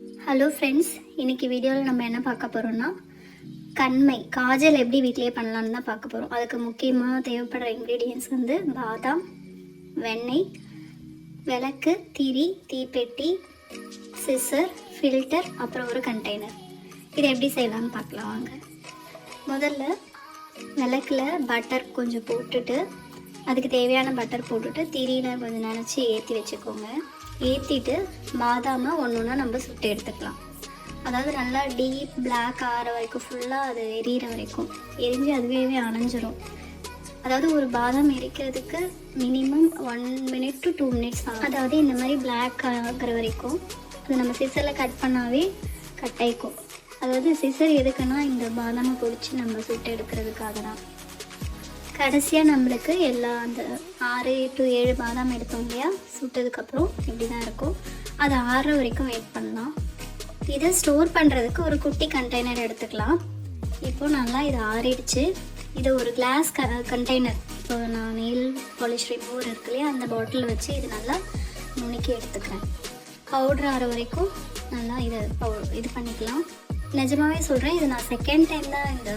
Hello friends இன்னைக்கு வீடியோவில் நம்ம என்ன பார்க்க போகிறோம்னா கண்மை காஜல் எப்படி வீட்டிலே பண்ணலான்னு தான் பார்க்க போகிறோம் அதுக்கு முக்கியமாக தேவைப்படுற இன்க்ரீடியன்ஸ் வந்து பாதாம் வெண்ணெய் விளக்கு திரி தீப்பெட்டி சிசர் ஃபில்டர் அப்புறம் ஒரு கண்டெய்னர் இதை எப்படி செய்யலாம்னு பார்க்கலாம் வாங்க. முதல்ல விளக்குல பட்டர் கொஞ்சம் போட்டுட்டு அதுக்கு தேவையான பட்டர் போட்டுட்டு திரியில் கொஞ்சம் நினச்சி ஏற்றி வச்சுக்கோங்க. ஏற்றிட்டு பாதாமை ஒன்று ஒன்றா நம்ம சுட்டு எடுத்துக்கலாம். அதாவது நல்லா டீப் பிளாக் ஆகிற வரைக்கும் ஃபுல்லாக அது எரியிற வரைக்கும். எரிஞ்சு அதுவே அணைஞ்சிரும். அதாவது ஒரு பாதாம் எரிக்கிறதுக்கு minimum one minute to two minutes ஆகும். அதாவது இந்த மாதிரி பிளாக் ஆகிற வரைக்கும் அது நம்ம சிசரில் கட் பண்ணாவே கட் ஆகிக்கும் அதாவது சிசர் எதுக்குன்னா இந்த பாதாமை பிடிச்சி நம்ம சுட்டு எடுக்கிறதுக்காக தான். கடைசியாக நம்மளுக்கு எல்லா அந்த ஆறு டு ஏழு பாதாம் எடுத்தோம் இல்லையா? சுட்டதுக்கப்புறம் இப்படி தான் இருக்கும். அது ஆறுற வரைக்கும் வெயிட் பண்ணலாம். இதை ஸ்டோர் பண்ணுறதுக்கு ஒரு குட்டி கண்டெய்னர் எடுத்துக்கலாம். இப்போ நல்லா இது ஆறிடுச்சு. இதை ஒரு கிளாஸ் க கண்டெய்னர் இப்போ நான் நெயில் பாலிஷ் ரிமூவர் இருக்கு இல்லையா? அந்த பாட்டில் வச்சு இது நல்லா நுணுக்கி எடுத்துக்கிறேன். பவுட்ரு ஆற வரைக்கும் நல்லா இதை பவு இது பண்ணிக்கலாம். நிஜமாகவே சொல்கிறேன் இது நான் செகண்ட் டைம் தான் இந்த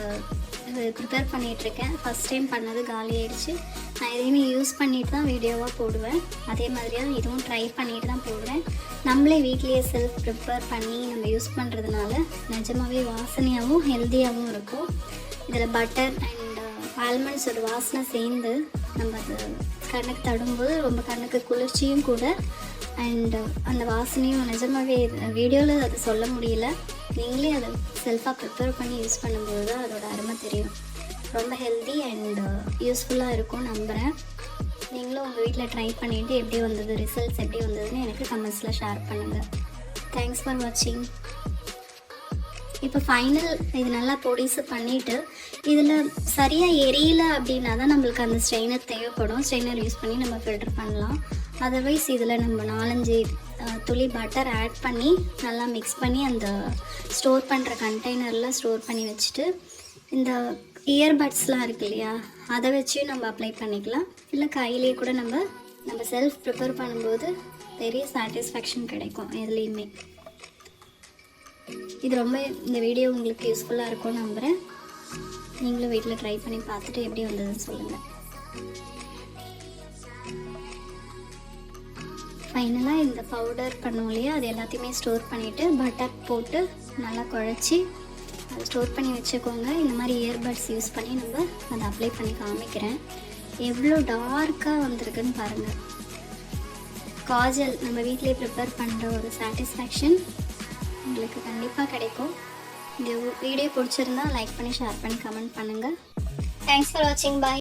இது ப்ரிப்பேர் பண்ணிகிட்ருக்கேன் ஃபஸ்ட் டைம் பண்ணது காலி ஆயிடுச்சு. நான் எதையுமே யூஸ் பண்ணிட்டு தான் வீடியோவாக போடுவேன். அதே மாதிரியா இதுவும் ட்ரை பண்ணிட்டு தான் போடுவேன். நம்மளே வீட்லேயே செல்ஃப் ப்ரிப்பேர் பண்ணி நம்ம யூஸ் பண்ணுறதுனால நிஜமாகவே வாசனையாகவும் ஹெல்த்தியாகவும் இருக்கும். இதில் பட்டர் அண்ட் ஒரு வாசனை சேர்ந்து நம்ம அது கண்ணுக்கு தடும்போது ரொம்ப கண்ணுக்கு குளிர்ச்சியும் கூட. அண்ட் uh, அந்த வாசனையும் நிஜமாகவே வீடியோவில் அது சொல்ல முடியல. நீங்களே அதை செல்ஃபாக ப்ரிப்பேர் பண்ணி யூஸ் பண்ணும்போது தான் அதோட அருமை தெரியும். ரொம்ப ஹெல்தி அண்ட் யூஸ்ஃபுல்லாக இருக்கும் நம்புகிறேன் நீங்களும் உங்கள் வீட்டில் ட்ரை பண்ணிவிட்டு எப்படி வந்தது ரிசல்ட்ஸ் எப்படி வந்ததுன்னு எனக்கு கமெண்ட்ஸில் ஷேர் பண்ணுங்கள் தேங்க்ஸ் ஃபார் வாட்சிங் இப்போ ஃபைனல் இது நல்லா பொடிசு பண்ணிவிட்டு இதில் சரியாக எரியல அப்படின்னா தான் நம்மளுக்கு அந்த ஸ்ட்ரெயினர் தேவைப்படும். ஸ்ட்ரெயினர் யூஸ் பண்ணி நம்ம ஃபில்டர் பண்ணலாம். அதர்வைஸ் இதில் நம்ம நாலஞ்சு துளி பட்டர் ஆட் பண்ணி நல்லா மிக்ஸ் பண்ணி அந்த ஸ்டோர் பண்ணுற கண்டெய்னரில் ஸ்டோர் பண்ணி வச்சுட்டு இந்த இயர்பட்ஸ்லாம் இருக்கு இல்லையா அதை வச்சு நம்ம அப்ளை பண்ணிக்கலாம். இல்லை கையிலேயே கூட நம்ம நம்ம செல்ஃப் ப்ரிப்பேர் பண்ணும்போது பெரிய சாட்டிஸ்ஃபேக்ஷன் கிடைக்கும் எதுலேயுமே. இது ரொம்ப இந்த வீடியோ உங்களுக்கு யூஸ்ஃபுல்லாக இருக்கும்னு நம்புகிறேன் நீங்களும் வீட்டில் ட்ரை பண்ணி பார்த்துட்டு எப்படி வந்ததுன்னு சொல்லுங்கள் ஃபைனலாக இந்த பவுடர் பண்ணோம் இல்லையா? அது எல்லாத்தையுமே ஸ்டோர் பண்ணிவிட்டு பட்டர் போட்டு நல்லா குழச்சி அதை ஸ்டோர் பண்ணி வச்சுக்கோங்க. இந்த மாதிரி இயர்பட்ஸ் யூஸ் பண்ணி நம்ம அதை அப்ளை பண்ணி காமிக்கிறேன். எவ்வளோ டார்க்காக வந்திருக்குன்னு பாருங்கள் காஜல் நம்ம வீட்டிலேயே ப்ரிப்பேர் பண்ணுற ஒரு சாட்டிஸ்ஃபேக்ஷன் உங்களுக்கு கண்டிப்பாக கிடைக்கும். இந்த வீடியோ பிடிச்சிருந்தா லைக் பண்ணி ஷேர் பண்ணி கமெண்ட் பண்ணுங்கள் தேங்க்ஸ் ஃபார் வாட்சிங் பாய்